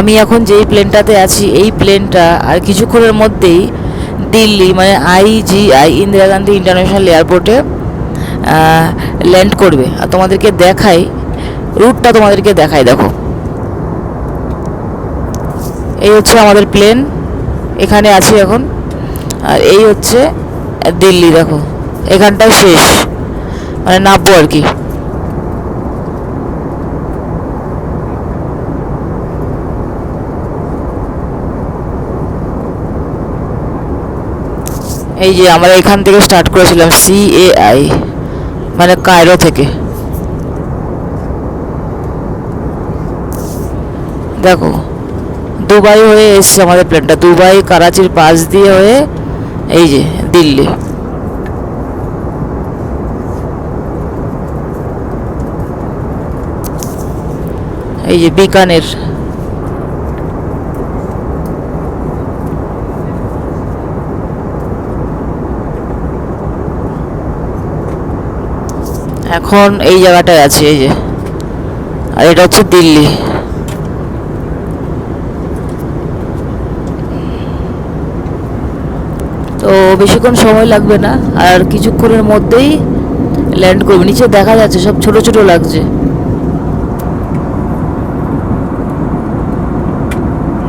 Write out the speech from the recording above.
আমি এখন যেই প্লেনটাতে আছি, এই প্লেনটা আর কিছুক্ষণের মধ্যেই দিল্লি মানে আইজিআই ইন্দিরা গান্ধী ইন্টারন্যাশনাল এয়ারপোর্টে ল্যান্ড করবে। আর তোমাদেরকে দেখাই রুটটা তোমাদেরকে দেখাই, দেখো। এই হচ্ছে আমাদের প্লেন এখানে আছি এখন। আর এই হচ্ছে দিল্লি, দেখো। এখানটায় শেষ। মানে নামবো আর কি। এই যে আমরা এখান থেকে স্টার্ট করেছিলাম সি এ আই মানে কায়রো থেকে। দেখো, দুবাই হয়ে এসছে আমাদের প্লেনটা দুবাই, করাচির পাশ দিয়ে হয়ে এই যে দিল্লি। এই যে বিকানের এখন এই জায়গাটায় আছি, এই যে। আর এটা হচ্ছে দিল্লি। তো বেশিক্ষণ সময় লাগবে না, আর কিছুক্ষণের মধ্যেই ল্যান্ড করবে। নিচে দেখা যাচ্ছে, সব ছোট ছোট লাগছে।